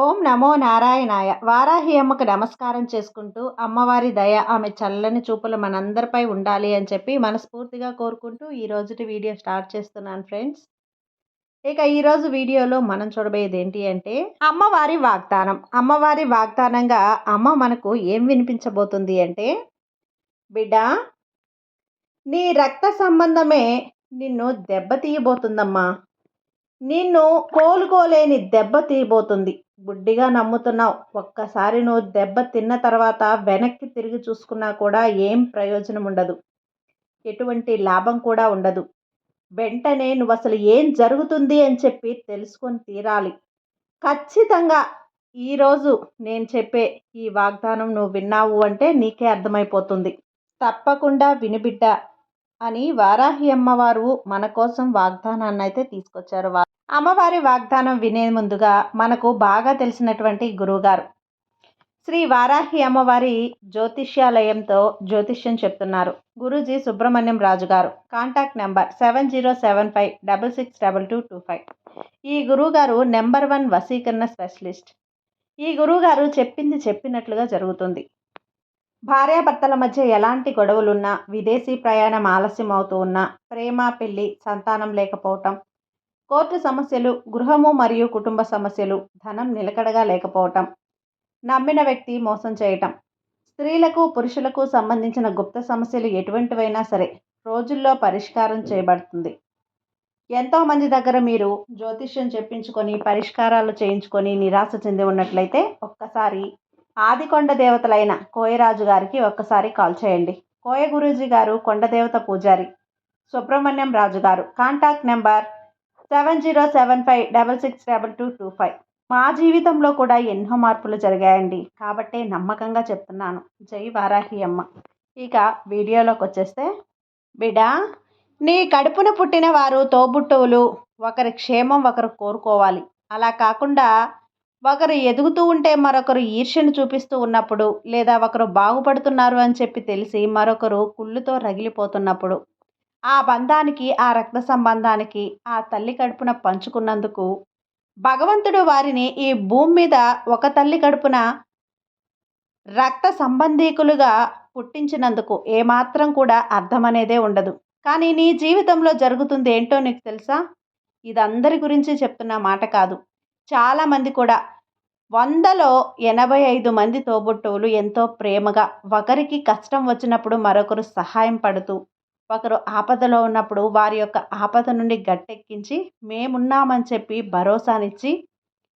ఓం నమో నారాయణాయ. వారాహి అమ్మకు నమస్కారం చేసుకుంటూ అమ్మవారి దయ ఆమె చల్లని చూపులు మనందరిపై ఉండాలి అని చెప్పి మనస్ఫూర్తిగా కోరుకుంటూ ఈ రోజుటి వీడియో స్టార్ట్ చేస్తున్నాను ఫ్రెండ్స్. ఇక ఈరోజు వీడియోలో మనం చూడబోయేది ఏంటి అంటే అమ్మవారి వాగ్దానం. అమ్మవారి వాగ్దానంగా అమ్మ మనకు ఏం వినిపించబోతుంది అంటే బిడ్డ నీ రక్త సంబంధమే నిన్ను దెబ్బతీయబోతుందమ్మా. నిన్ను కోలుకోలేని దెబ్బ తీయబోతుంది. గుడ్డిగా నమ్ముతున్నావు. ఒక్కసారి నువ్వు దెబ్బ తిన్న తర్వాత వెనక్కి తిరిగి చూసుకున్నా కూడా ఏం ప్రయోజనం ఉండదు. ఎటువంటి లాభం కూడా ఉండదు. వెంటనే నువ్వు అసలు ఏం జరుగుతుంది అని చెప్పి తెలుసుకొని తీరాలి. ఖచ్చితంగా ఈరోజు నేను చెప్పే ఈ వాగ్దానం నువ్వు విన్నావు అంటే నీకే అర్థమైపోతుంది. తప్పకుండా వినిబిడ్డ అని వారాహి అమ్మవారు మన కోసం వాగ్దానాన్ని అయితే తీసుకొచ్చారు అమ్మవారి వాగ్దానం వినే ముందుగా మనకు బాగా తెలిసినటువంటి గురువుగారు శ్రీ వారాహి అమ్మవారి జ్యోతిష్యాలయంతో జ్యోతిష్యం చెప్తున్నారు. గురూజీ సుబ్రహ్మణ్యం రాజు గారు. Contact number seven zero seven five double six double two two five. ఈ గురువుగారు నెంబర్ వన్ వసీకరణ స్పెషలిస్ట్. ఈ గురువుగారు చెప్పింది చెప్పినట్లుగా జరుగుతుంది. భార్యాభర్తల మధ్య ఎలాంటి గొడవలున్నా విదేశీ ప్రయాణం ఆలస్యం అవుతూ ఉన్నా ప్రేమ పెళ్ళి సంతానం లేకపోవటం కోర్టు సమస్యలు గృహము మరియు కుటుంబ సమస్యలు ధనం నిలకడగా లేకపోవటం నమ్మిన వ్యక్తి మోసం చేయటం స్త్రీలకు పురుషులకు సంబంధించిన గుప్త సమస్యలు ఎటువంటివైనా సరే రోజుల్లో పరిష్కారం చేయబడుతుంది. ఎంతోమంది దగ్గర మీరు జ్యోతిష్యం చెప్పించుకొని పరిష్కారాలు చేయించుకొని నిరాశ చెంది ఉన్నట్లయితే ఒక్కసారి ఆదికొండ దేవతలైన కోయరాజు గారికి ఒక్కసారి కాల్ చేయండి. కోయ గురూజీ గారు కొండదేవత పూజారి సుబ్రహ్మణ్యం రాజు గారు. Contact number seven zero seven five double six double two two five. మా జీవితంలో కూడా ఎన్నో మార్పులు జరిగాయండి. కాబట్టే నమ్మకంగా చెప్తున్నాను. జై వారాహి అమ్మ. ఇక వీడియోలోకి వచ్చేస్తే బిడా నీ కడుపున పుట్టిన వారు తోబుట్టువులు ఒకరి క్షేమం ఒకరు కోరుకోవాలి. అలా కాకుండా ఒకరు ఎదుగుతూ ఉంటే మరొకరు ఈర్ష్యను చూపిస్తూ ఉన్నప్పుడు లేదా ఒకరు బాగుపడుతున్నారు అని చెప్పి తెలిసి మరొకరు కుళ్ళుతో రగిలిపోతున్నప్పుడు ఆ బంధానికి ఆ రక్త సంబంధానికి ఆ తల్లి కడుపున పంచుకున్నందుకు భగవంతుడు వారిని ఈ భూమి మీద ఒక తల్లి కడుపున రక్త సంబంధీకులుగా పుట్టించినందుకు ఏమాత్రం కూడా అర్థం అనేదే ఉండదు. కానీ నీ జీవితంలో జరుగుతుంది ఏంటో నీకు తెలుసా? ఇది అందరి గురించి చెప్తున్న మాట కాదు. చాలామంది కూడా వందలో ఎనభై ఐదు మంది తోబుట్టువులు ఎంతో ప్రేమగా ఒకరికి కష్టం వచ్చినప్పుడు మరొకరు సహాయం పడుతూ ఒకరు ఆపదలో ఉన్నప్పుడు వారి యొక్క ఆపద నుండి గట్టెక్కించి మేమున్నామని చెప్పి భరోసానిచ్చి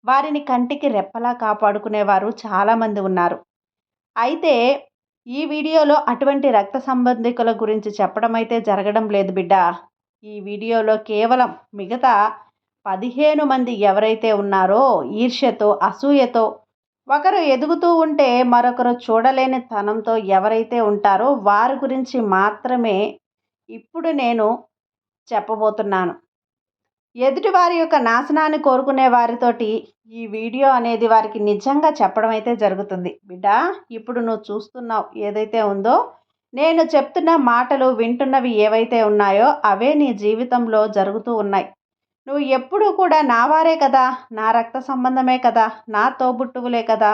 వారిని కంటికి రెప్పలా కాపాడుకునేవారు చాలామంది ఉన్నారు. అయితే ఈ వీడియోలో అటువంటి రక్త సంబంధికుల గురించి చెప్పడం అయితే జరగడం లేదు బిడ్డ. ఈ వీడియోలో కేవలం మిగతా పదిహేను మంది ఎవరైతే ఉన్నారో ఈర్ష్యతో అసూయతో ఒకరు ఎదుగుతూ ఉంటే మరొకరు చూడలేని తనంతో ఎవరైతే ఉంటారో వారి గురించి మాత్రమే ఇప్పుడు నేను చెప్పబోతున్నాను. ఎదుటి వారి యొక్క నాశనాన్ని కోరుకునే వారితోటి ఈ వీడియో అనేది వారికి నిజంగా చెప్పడం అయితే జరుగుతుంది. బిడ్డా ఇప్పుడు నువ్వు చూస్తున్నావు ఏదైతే ఉందో నేను చెప్తున్న మాటలు వింటున్నవి ఏవైతే ఉన్నాయో అవే నీ జీవితంలో జరుగుతూ ఉన్నాయి. నువ్వు ఎప్పుడూ కూడా నా వారే కదా నా రక్త సంబంధమే కదా నా తోబుట్టువులే కదా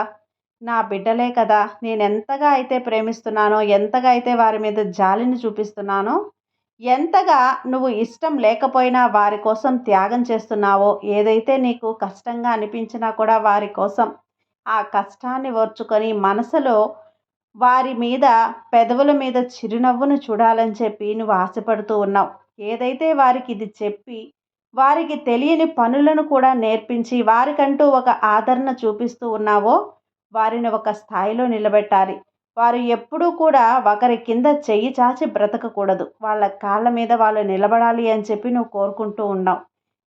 నా బిడ్డలే కదా నేను ఎంతగా అయితే ప్రేమిస్తున్నానో ఎంతగా అయితే వారి మీద జాలిని చూపిస్తున్నానో ఎంతగా నువ్వు ఇష్టం లేకపోయినా వారి కోసం త్యాగం చేస్తున్నావో ఏదైతే నీకు కష్టంగా అనిపించినా కూడా వారి కోసం ఆ కష్టాన్ని ఓర్చుకొని మనసులో వారి మీద పెదవుల మీద చిరునవ్వును చూడాలని చెప్పి నువ్వు ఆశపడుతూ ఉన్నావు. ఏదైతే వారికి ఇది చెప్పి వారికి తెలియని పనులను కూడా నేర్పించి వారికంటూ ఒక ఆదరణ చూపిస్తూ ఉన్నావో వారిని ఒక స్థాయిలో నిలబెట్టాలి. వారు ఎప్పుడూ కూడా ఒకరి కింద చెయ్యి చాచి బ్రతకకూడదు. వాళ్ళ కాళ్ళ మీద వాళ్ళు నిలబడాలి అని చెప్పి నువ్వు కోరుకుంటూ ఉన్నావు.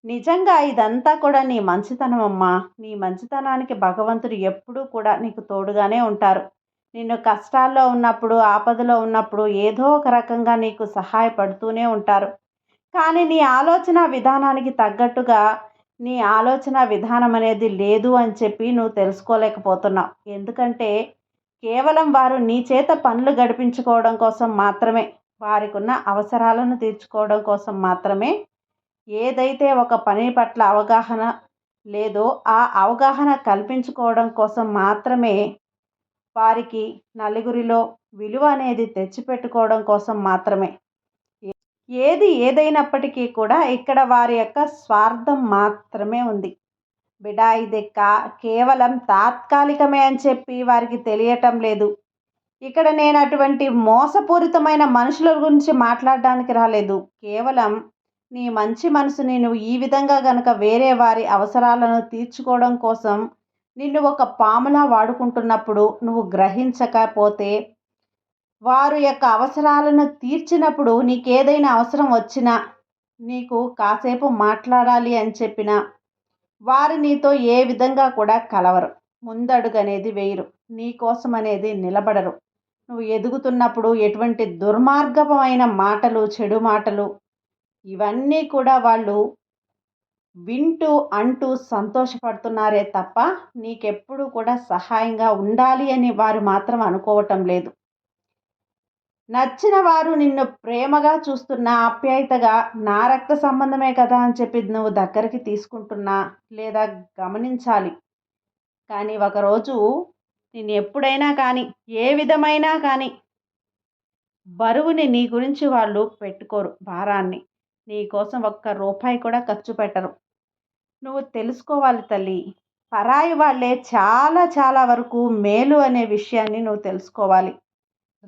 నిజంగా ఇదంతా కూడా నీ మంచితనం అమ్మా. నీ మంచితనానికి భగవంతుడు ఎప్పుడూ కూడా నీకు తోడుగానే ఉంటారు. నిన్ను కష్టాల్లో ఉన్నప్పుడు ఆపదలో ఉన్నప్పుడు ఏదో ఒక రకంగా నీకు సహాయపడుతూనే ఉంటారు. కానీ నీ ఆలోచన విధానానికి తగ్గట్టుగా నీ ఆలోచన విధానం అనేది లేదు అని చెప్పి నువ్వు తెలుసుకోలేకపోతున్నావు. ఎందుకంటే కేవలం వారు నీ చేత పనులు గడిపించుకోవడం కోసం మాత్రమే వారికి ఉన్న అవసరాలను తీర్చుకోవడం కోసం మాత్రమే ఏదైతే ఒక పని పట్ల అవగాహన లేదో ఆ అవగాహన కల్పించుకోవడం కోసం మాత్రమే వారికి నలుగురిలో విలువ అనేది తెచ్చిపెట్టుకోవడం కోసం మాత్రమే. ఏది ఏదైనప్పటికీ కూడా ఇక్కడ వారి యొక్క స్వార్థం మాత్రమే ఉంది. బిడా ఇది కా కేవలం తాత్కాలికమే అని చెప్పి వారికి తెలియటం లేదు. ఇక్కడ నేను అటువంటి మోసపూరితమైన మనుషుల గురించి మాట్లాడడానికి రాలేదు. కేవలం నీ మంచి మనసుని నువ్వు ఈ విధంగా గనక వేరే వారి అవసరాలను తీర్చుకోవడం కోసం నిన్ను ఒక పాములా వాడుకుంటున్నప్పుడు నువ్వు గ్రహించకపోతే వారు యొక్క అవసరాలను తీర్చినప్పుడు నీకేదైనా అవసరం వచ్చినా నీకు కాసేపు మాట్లాడాలి అని చెప్పిన వారు నీతో ఏ విధంగా కూడా కలవరు. ముందడుగు అనేది వేయరు. నీకోసం అనేది నిలబడరు. నువ్వు ఎదుగుతున్నప్పుడు ఎటువంటి దుర్మార్గమైన మాటలు చెడు మాటలు ఇవన్నీ కూడా వాళ్ళు వింటూ అంటూ సంతోషపడుతున్నారే తప్ప నీకెప్పుడు కూడా సహాయంగా ఉండాలి అని వారు మాత్రం అనుకోవటం లేదు. నచ్చిన వారు నిన్ను ప్రేమగా చూస్తున్న ఆప్యాయతగా నా రక్త సంబంధమే కదా అని చెప్పి నువ్వు దగ్గరికి తీసుకుంటున్నా లేదా గమనించాలి. కానీ ఒకరోజు నేను ఎప్పుడైనా కానీ ఏ విధమైనా కానీ బరువుని నీ గురించి వాళ్ళు పెట్టుకోరు భారాన్ని. నీ కోసం ఒక్క రూపాయి కూడా ఖర్చు పెట్టరు. నువ్వు తెలుసుకోవాలి తల్లి. పరాయి వాళ్ళే చాలా చాలా వరకు మేలు అనే విషయాన్ని నువ్వు తెలుసుకోవాలి.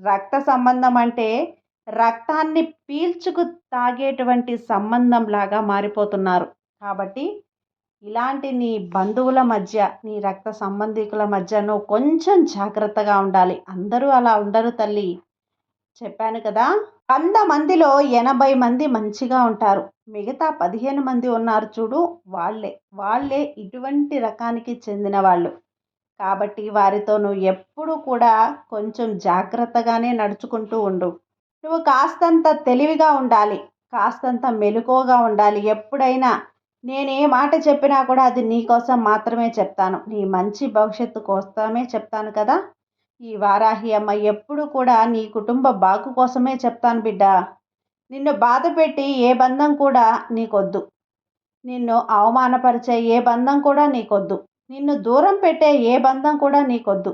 రక్త సంబంధం అంటే రక్తాన్ని పీల్చుకు తాగేటువంటి సంబంధం లాగా మారిపోతున్నారు. కాబట్టి ఇలాంటి నీ బంధువుల మధ్య నీ రక్త సంబంధికుల మధ్య నువ్వు కొంచెం జాగ్రత్తగా ఉండాలి. అందరూ అలా ఉండరు తల్లి. చెప్పాను కదా వంద మందిలో ఎనభై మంది మంచిగా ఉంటారు. మిగతా పదిహేను మంది ఉన్నారు చూడు వాళ్ళే. వాళ్ళే ఇటువంటి రకానికి చెందిన వాళ్ళు. కాబట్టి వారితో నువ్వు ఎప్పుడు కూడా కొంచెం జాగ్రత్తగానే నడుచుకుంటూ ఉండు. నువ్వు కాస్తంత తెలివిగా ఉండాలి కాస్తంత మెలకువగా ఉండాలి. ఎప్పుడైనా నేను ఏ మాట చెప్పినా కూడా అది నీకోసం మాత్రమే చెప్తాను. నీ మంచి భవిష్యత్తు కోసమే చెప్తాను కదా. ఈ వారాహి అమ్మ ఎప్పుడు కూడా నీ కుటుంబ బాగు కోసమే చెప్తాను బిడ్డ. నిన్ను బాధ పెట్టి ఏ బంధం కూడా నీకొద్దు. నిన్ను అవమానపరిచే ఏ బంధం కూడా నీకొద్దు. నిన్ను దూరం పెట్టే ఏ బంధం కూడా నీకొద్దు.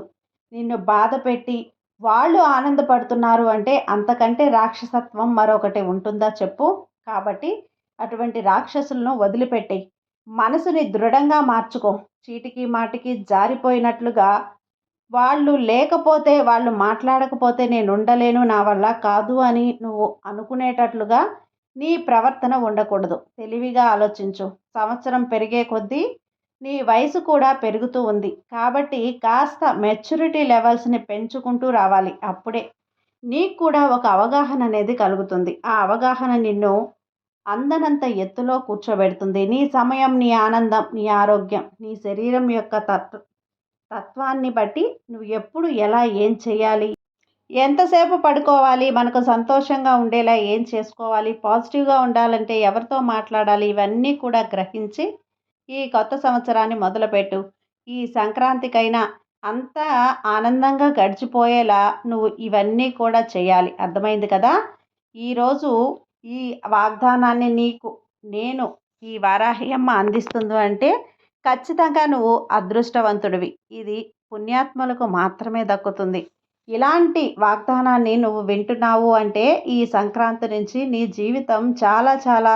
నిన్ను బాధ పెట్టి వాళ్ళు ఆనందపడుతున్నారు అంటే అంతకంటే రాక్షసత్వం మరొకటి ఉంటుందా చెప్పు. కాబట్టి అటువంటి రాక్షసులను వదిలిపెట్టి మనసుని దృఢంగా మార్చుకో. చీటికి మాటికి జారిపోయినట్లుగా వాళ్ళు లేకపోతే వాళ్ళు మాట్లాడకపోతే నేను ఉండలేను నా వల్ల కాదు అని నువ్వు అనుకునేటట్లుగా నీ ప్రవర్తన ఉండకూడదు. తెలివిగా ఆలోచించు. సంవత్సరం పెరిగే కొద్దీ నీ వయసు కూడా పెరుగుతూ ఉంది. కాబట్టి కాస్త మెచ్యూరిటీ లెవెల్స్ని పెంచుకుంటూ రావాలి. అప్పుడే నీకు కూడా ఒక అవగాహన అనేది కలుగుతుంది. ఆ అవగాహన నిన్ను అందనంత ఎత్తులో కూర్చోబెడుతుంది. నీ సమయం నీ ఆనందం నీ ఆరోగ్యం నీ శరీరం యొక్క తత్వ తత్వాన్ని బట్టి నువ్వు ఎప్పుడు ఎలా ఏం చేయాలి? ఎంతసేపు పడుకోవాలి? మనకు సంతోషంగా ఉండేలా ఏం చేసుకోవాలి? పాజిటివ్గా ఉండాలంటే ఎవరితో మాట్లాడాలి? ఇవన్నీ కూడా గ్రహించి ఈ కొత్త సంవత్సరాన్ని మొదలుపెట్టు. ఈ సంక్రాంతికైనా అంతా ఆనందంగా గడిచిపోయేలా నువ్వు ఇవన్నీ కూడా చేయాలి అర్థమైంది కదా? ఈరోజు ఈ వాగ్దానాన్ని నీకు నేను ఈ వారాహియమ్మ అందిస్తుంది అంటే ఖచ్చితంగా నువ్వు అదృష్టవంతుడివి. ఇది పుణ్యాత్మలకు మాత్రమే దక్కుతుంది. ఇలాంటి వాగ్దానాన్ని నువ్వు వింటున్నావు అంటే ఈ సంక్రాంతి నుంచి నీ జీవితం చాలా చాలా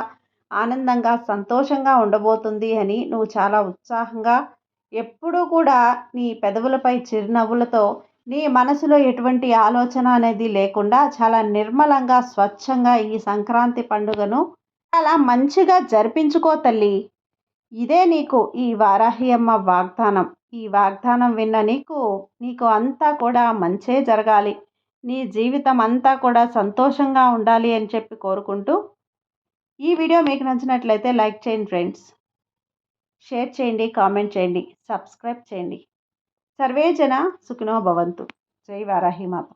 ఆనందంగా సంతోషంగా ఉండబోతుంది అని నువ్వు చాలా ఉత్సాహంగా ఎప్పుడూ కూడా నీ పెదవులపై చిరునవ్వులతో నీ మనసులో ఎటువంటి ఆలోచన అనేది లేకుండా చాలా నిర్మలంగా స్వచ్ఛంగా ఈ సంక్రాంతి పండుగను చాలా మంచిగా జరిపించుకో తల్లి. ఇదే నీకు ఈ వారాహి అమ్మ వాగ్దానం. ఈ వాగ్దానం విన్న నీకు నీకు అంతా కూడా మంచే జరగాలి. నీ జీవితం అంతా కూడా సంతోషంగా ఉండాలి అని చెప్పి కోరుకుంటూ ఈ వీడియో మీకు నచ్చినట్లయితే లైక్ చేయండి ఫ్రెండ్స్. షేర్ చేయండి కామెంట్ చేయండి సబ్స్క్రైబ్ చేయండి. సర్వే జన సుఖినో భవంతు. జై వారాహిమాత